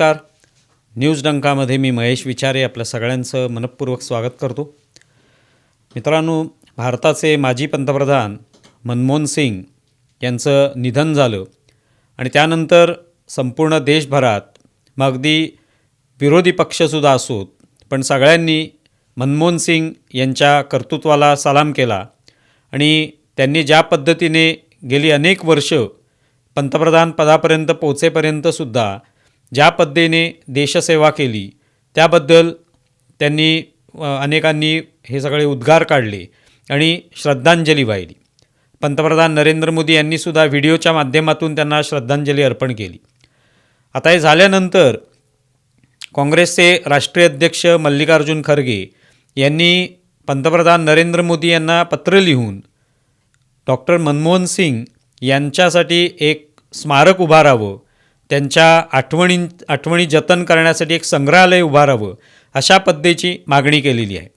नमस्कार. न्यूज डंकामध्ये मी महेश विचारे आपल्या सगळ्यांचं मनपूर्वक स्वागत करतो. मित्रांनो भारताचे माजी पंतप्रधान मनमोहन सिंग यांचं निधन झालं आणि त्यानंतर संपूर्ण देशभरात मग अगदी विरोधी पक्षसुद्धा असोत पण सगळ्यांनी मनमोहन सिंग यांच्या कर्तृत्वाला सलाम केला आणि त्यांनी ज्या पद्धतीने गेली अनेक वर्ष पंतप्रधान पदापर्यंत पोचेपर्यंतसुद्धा ज्या पद्धतीने देशसेवा केली त्याबद्दल त्यांनी अनेकांनी हे सगळे उद्गार काढले आणि श्रद्धांजली वाहिली. पंतप्रधान नरेंद्र मोदी यांनीसुद्धा व्हिडिओच्या माध्यमातून त्यांना श्रद्धांजली अर्पण केली. आता हे झाल्यानंतर काँग्रेसचे राष्ट्रीय अध्यक्ष मल्लिकार्जुन खरगे यांनी पंतप्रधान नरेंद्र मोदी यांना पत्र लिहून डॉक्टर मनमोहन सिंग यांच्यासाठी एक स्मारक उभारावं त्यांच्या आठवणी आठवणी जतन करण्यासाठी एक संग्रहालय उभारावं अशा पद्धतीची मागणी केलेली आहे.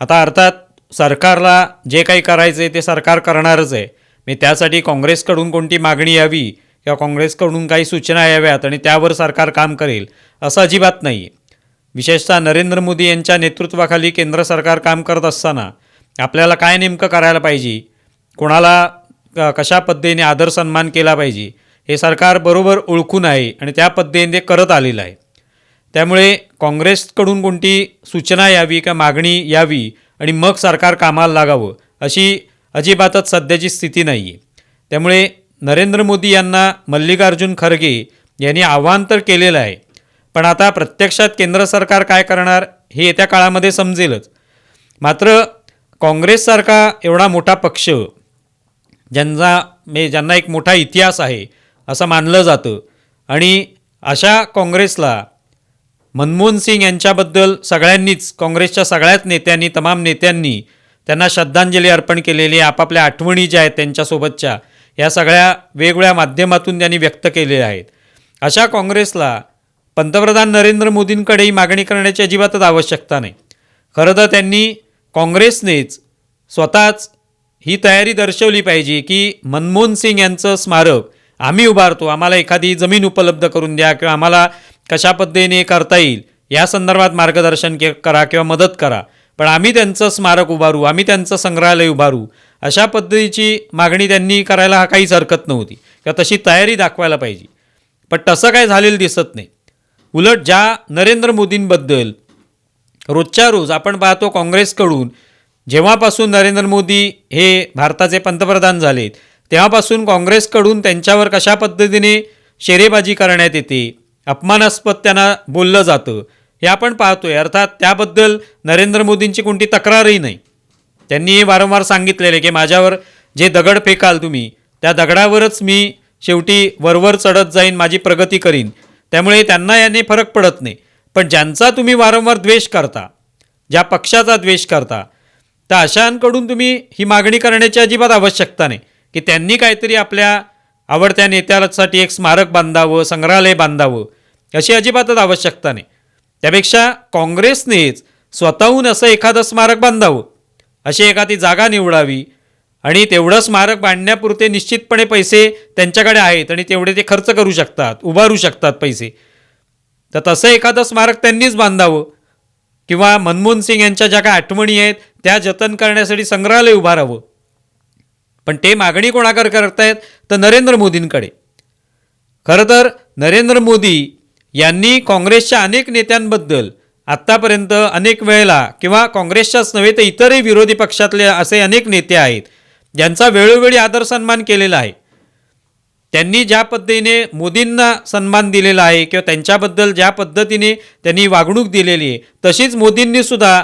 आता अर्थात सरकारला जे काही करायचं आहे ते सरकार करणारच आहे. मी त्यासाठी काँग्रेसकडून कोणती मागणी यावी किंवा काँग्रेसकडून काही सूचना याव्यात आणि त्यावर सरकार काम करेल असं अजिबात नाही आहे विशेषतः नरेंद्र मोदी यांच्या नेतृत्वाखाली केंद्र सरकार काम करत असताना आपल्याला काय नेमकं करायला पाहिजे? कोणाला क- कशा पद्धतीने आदर सन्मान केला पाहिजे? हे सरकार बरोबर ओळखून आहे आणि त्या पद्धतीने ते करत आलेलं आहे. त्यामुळे काँग्रेसकडून कोणती सूचना यावी का मागणी यावी आणि मग सरकार कामाला लागावं अशी अजिबातच सध्याची स्थिती नाही. आहे त्यामुळे नरेंद्र मोदी यांना मल्लिकार्जुन खरगे यांनी आव्हान तर केलेलं आहे पण आता प्रत्यक्षात केंद्र सरकार काय करणार हे येत्या काळामध्ये समजेलच. मात्र काँग्रेससारखा एवढा मोठा पक्ष ज्यांचा मे ज्यांना एक मोठा इतिहास आहे असं मानलं जातं. आणि अशा काँग्रेसला मनमोहन सिंग यांच्याबद्दल सगळ्यांनीच काँग्रेसच्या सगळ्याच नेत्यांनी तमाम नेत्यांनी त्यांना श्रद्धांजली अर्पण केलेली आपापल्या आठवणी ज्या आहेत त्यांच्यासोबतच्या या सगळ्या वेगवेगळ्या माध्यमातून त्यांनी व्यक्त केलेल्या आहेत. अशा काँग्रेसला पंतप्रधान नरेंद्र मोदींकडेही मागणी करण्याची अजिबातच आवश्यकता नाही. खरं तर त्यांनी काँग्रेसनेच स्वतःच ही तयारी दर्शवली पाहिजे की मनमोहन सिंग यांचं स्मारक आम्ही उभारतो. आम्हाला एखादी जमीन उपलब्ध करून द्या किंवा आम्हाला कशा पद्धतीने करता येईल या संदर्भात मार्गदर्शन के करा किंवा मदत करा. पण आम्ही त्यांचं स्मारक उभारू आम्ही त्यांचं संग्रहालय उभारू. अशा पद्धतीची मागणी त्यांनी करायला हा काहीच हरकत नव्हती. किंवा तशी तयारी दाखवायला पाहिजे. पण तसं काय झालेलं दिसत नाही. उलट ज्या नरेंद्र मोदींबद्दल रोजच्या रोज आपण पाहतो काँग्रेसकडून जेव्हापासून नरेंद्र मोदी हे भारताचे पंतप्रधान झालेत तेव्हापासून काँग्रेसकडून त्यांच्यावर कशा पद्धतीने शेरेबाजी करण्यात येते अपमानास्पद त्यांना बोललं जातं हे आपण पाहतोय. अर्थात त्याबद्दल नरेंद्र मोदींची कोणती तक्रारही नाही. त्यांनी हे वारंवार सांगितलेले की माझ्यावर जे दगड फेकाल तुम्ही त्या दगडावरच मी शेवटी वरवर चढत जाईन माझी प्रगती करीन. त्यामुळे त्यांना याने फरक पडत नाही. पण ज्यांचा तुम्ही वारंवार द्वेष करता ज्या पक्षाचा द्वेष करता त्या अशांकडून तुम्ही ही मागणी करण्याची अजिबात आवश्यकता नाही. की त्यांनी काहीतरी आपल्या आवडत्या नेत्यासाठी एक स्मारक बांधावं संग्रहालय बांधावं अशी अजिबातच आवश्यकता नाही. त्यापेक्षा काँग्रेसनेच स्वतःहून असं एखादं स्मारक बांधावं अशी एखादी जागा निवडावी आणि तेवढं स्मारक बांधण्यापुरते निश्चितपणे पैसे त्यांच्याकडे आहेत आणि तेवढे ते खर्च करू शकतात उभारू शकतात पैसे. तर तसं एखादं स्मारक त्यांनीच बांधावं किंवा मनमोहन सिंग यांच्या ज्या काही आठवणी आहेत त्या जतन करण्यासाठी संग्रहालय उभारावं. पण ते मागणी कोणाकडे करतायत? तर नरेंद्र मोदींकडे. खरं तर नरेंद्र मोदी यांनी काँग्रेसच्या अनेक नेत्यांबद्दल आत्तापर्यंत अनेक वेळेला किंवा काँग्रेसच्याच नव्हे तर इतरही विरोधी पक्षातले असे अनेक नेते आहेत ज्यांचा वेळोवेळी आदर सन्मान केलेला आहे. त्यांनी ज्या पद्धतीने मोदींना सन्मान दिलेला आहे किंवा त्यांच्याबद्दल ज्या पद्धतीने त्यांनी वागणूक दिलेली आहे तशीच मोदींनी सुद्धा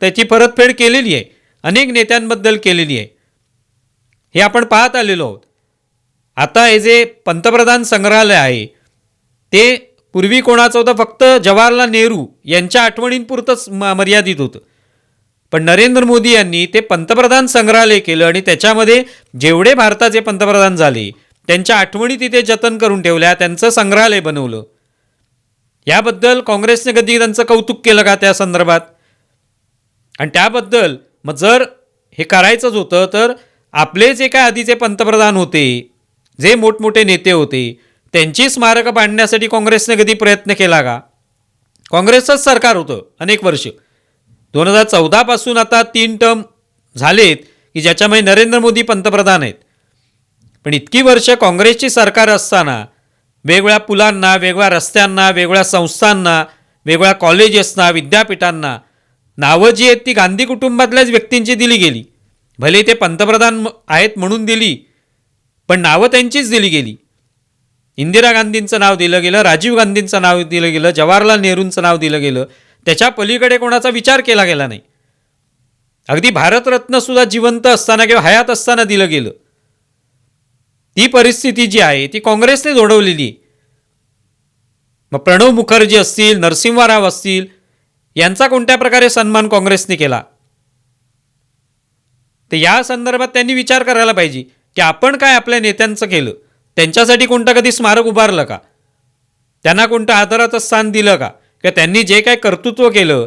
त्याची परतफेड केलेली आहे. अनेक नेत्यांबद्दल केलेली आहे. हे आपण पाहत आलेलो आहोत. आता हे जे पंतप्रधान संग्रहालय आहे ते पूर्वी कोणाचं होतं? फक्त जवाहरलाल नेहरू यांच्या आठवणींपुरतंच म मर्यादित होतं. पण नरेंद्र मोदी यांनी ते पंतप्रधान संग्रहालय केलं आणि त्याच्यामध्ये जेवढे भारताचे पंतप्रधान झाले त्यांच्या आठवणी तिथे जतन करून ठेवल्या त्यांचं संग्रहालय बनवलं. याबद्दल काँग्रेसने कधी त्यांचं कौतुक केलं का त्या संदर्भात? आणि त्याबद्दल मग जर हे करायचंच होतं तर आपले जे काय आधीचे पंतप्रधान होते जे मोठमोठे नेते होते त्यांची स्मारकं बांधण्यासाठी काँग्रेसने कधी प्रयत्न केला का? काँग्रेसचंच सरकार होतं अनेक वर्ष. दोन हजार चौदापासून आता तीन टर्म झालेत की ज्याच्यामुळे नरेंद्र मोदी पंतप्रधान आहेत. पण इतकी वर्ष काँग्रेसची सरकार असताना वेगवेगळ्या पुलांना वेगवेगळ्या रस्त्यांना वेगवेगळ्या संस्थांना वेगवेगळ्या कॉलेजेसना विद्यापीठांना नावं जी आहेत ती गांधी कुटुंबातल्याच व्यक्तींची दिली गेली. भले ते पंतप्रधान म- आहेत म्हणून दिली पण नावं त्यांचीच दिली गेली. इंदिरा गांधींचं नाव दिलं गेलं राजीव गांधींचं नाव दिलं गेलं जवाहरलाल नेहरूंचं नाव दिलं गेलं त्याच्या पलीकडे कोणाचा विचार केला गेला नाही. अगदी भारतरत्नसुद्धा जिवंत असताना किंवा हयात असताना दिलं गेलं. ती परिस्थिती जी आहे ती काँग्रेसने जोडवलेली आहे. मग प्रणव मुखर्जी असतील नरसिंह राव असतील यांचा कोणत्या प्रकारे सन्मान काँग्रेसने केला? तर या संदर्भात त्यांनी विचार करायला पाहिजे की आपण काय आपल्या नेत्यांचं केलं? त्यांच्यासाठी कोणतं कधी स्मारक उभारलं का? त्यांना कोणतं आदराचं स्थान दिलं का? किंवा त्यांनी जे काय कर्तृत्व केलं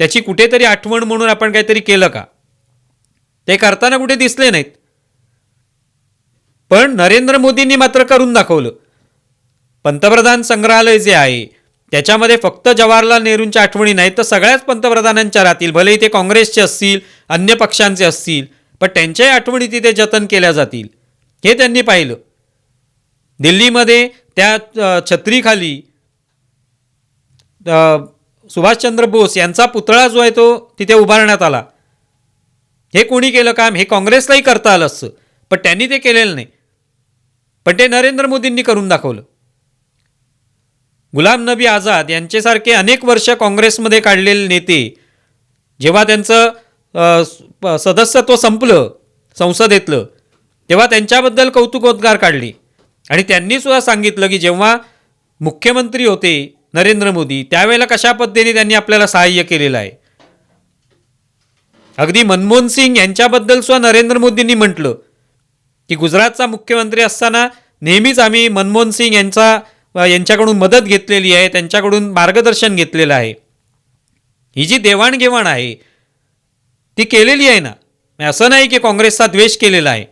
त्याची कुठेतरी आठवण म्हणून आपण काहीतरी केलं का? ते करताना कुठे दिसले नाहीत. पण नरेंद्र मोदींनी मात्र करून दाखवलं. पंतप्रधान संग्रहालय जे आहे त्याच्यामध्ये फक्त जवाहरलाल नेहरूंच्या आठवणी नाहीत तर सगळ्याच पंतप्रधानांच्या राहतील. भलेही ते काँग्रेसचे असतील अन्य पक्षांचे असतील. पण त्यांच्याही आठवणी तिथे जतन केल्या जातील. हे त्यांनी पाहिलं. दिल्लीमध्ये त्या छत्रीखाली सुभाषचंद्र बोस यांचा पुतळा जो आहे तो तिथे उभारण्यात आला. हे कोणी केलं काम? हे काँग्रेसलाही करता आलं असतं पण त्यांनी ते केलेलं नाही. पण ते नरेंद्र मोदींनी करून दाखवलं. गुलाम नबी आझाद यांच्यासारखे अनेक वर्ष काँग्रेसमध्ये काढलेले नेते जेव्हा त्यांचं सदस्यत्व संपलं संसदेतलं तेव्हा त्यांच्याबद्दल कौतुकोद्गार काढले. आणि त्यांनी सुद्धा सांगितलं की जेव्हा मुख्यमंत्री होते नरेंद्र मोदी त्यावेळेला कशा पद्धतीने त्यांनी आपल्याला सहाय्य केलेलं आहे? अगदी मनमोहन सिंग यांच्याबद्दल सुद्धा नरेंद्र मोदींनी म्हटलं की गुजरातचा मुख्यमंत्री असताना नेहमीच आम्ही मनमोहन सिंग यांचा यांच्याकडून मदत घेतलेली आहे त्यांच्याकडून मार्गदर्शन घेतलेलं आहे. ही जी देवाणघेवाण आहे ती केलेली आहे ना. असं नाही की काँग्रेसचा द्वेष केलेला आहे.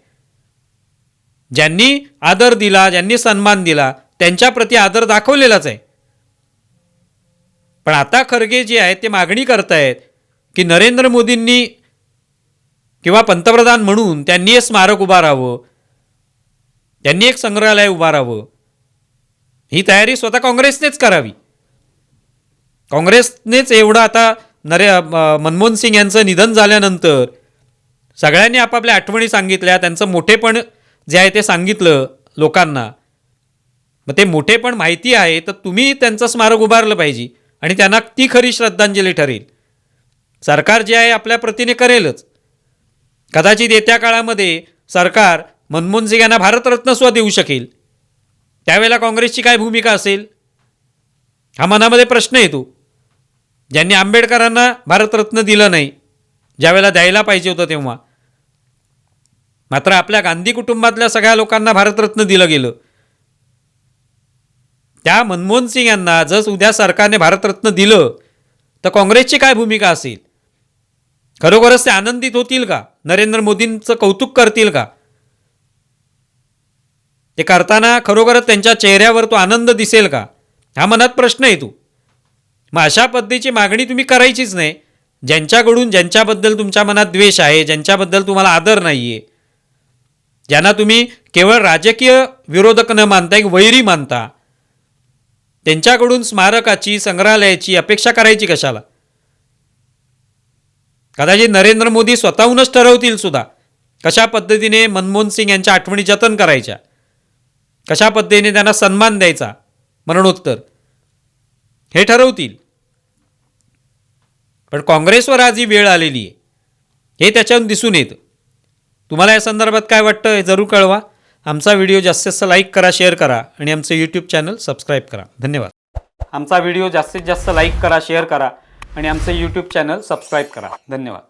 ज्यांनी आदर दिला ज्यांनी सन्मान दिला त्यांच्याप्रती आदर दाखवलेलाच आहे. पण आता खरगे जे आहेत ते मागणी करतायत की नरेंद्र मोदींनी किंवा पंतप्रधान म्हणून त्यांनी एक स्मारक उभारावं. त्यांनी एक संग्रहालय उभारावं. ही तयारी स्वतः काँग्रेसनेच करावी. काँग्रेसनेच एवढं आता नरे मनमोहन सिंग यांचं निधन झाल्यानंतर सगळ्यांनी आपापल्या आठवणी सांगितल्या. त्यांचं मोठेपण जे आहे ते सांगितलं लोकांना. मग ते मोठेपण माहिती आहे तर तुम्ही त्यांचं स्मारक उभारलं पाहिजे आणि त्यांना ती खरी श्रद्धांजली ठरेल. सरकार जे आहे आपल्या प्रतीने करेलच. कदाचित येत्या काळामध्ये सरकार मनमोहन सिंग यांना भारतरत्न सुद्धा देऊ शकेल. त्यावेळेला काँग्रेसची काय भूमिका असेल? हा मनामध्ये प्रश्न येतो. ज्यांनी आंबेडकरांना भारतरत्न दिलं नाही ज्यावेळेला द्यायला पाहिजे होतं तेव्हा. मात्र आपल्या गांधी कुटुंबातल्या सगळ्या लोकांना भारतरत्न दिलं गेलं. त्या मनमोहन सिंग यांना जर उद्या सरकारने भारतरत्न दिलं तर काँग्रेसची काय भूमिका असेल? खरोखरच ते आनंदित होतील का? नरेंद्र मोदींचं कौतुक करतील का? ते करताना खरोखरच त्यांच्या चेहऱ्यावर तो आनंद दिसेल का? हा मनात प्रश्न येतो मग अशा पद्धतीची मागणी तुम्ही करायचीच नाही. ज्यांच्याकडून ज्यांच्याबद्दल तुमच्या मनात द्वेष आहे ज्यांच्याबद्दल तुम्हाला आदर नाही आहे ज्यांना तुम्ही केवळ राजकीय विरोधक न मानता एक वैरी मानता त्यांच्याकडून स्मारकाची संग्रहालयाची अपेक्षा करायची कशाला? कदाचित नरेंद्र मोदी स्वतःहूनच ठरवतील सुद्धा कशा पद्धतीने मनमोहन सिंग यांच्या आठवणी जतन करायच्या कशा पद्धतीने त्यांना सन्मान द्यायचा मरणोत्तर हे ठरवतील. पण काँग्रेसवर आज ही वेळ आलेली आहे. हे त्याच्यातून दिसून येतं. तुम्हाला या संदर्भात काय वाटतं हे जरूर कळवा. आमचा व्हिडिओ जास्तीत जास्त लाईक करा शेअर करा आणि आमचं यूट्यूब चॅनल सबस्क्राईब करा. धन्यवाद. आमचा व्हिडिओ जास्तीत जास्त लाईक करा शेअर करा आणि आमचं यूट्यूब चॅनल सबस्क्राईब करा. धन्यवाद.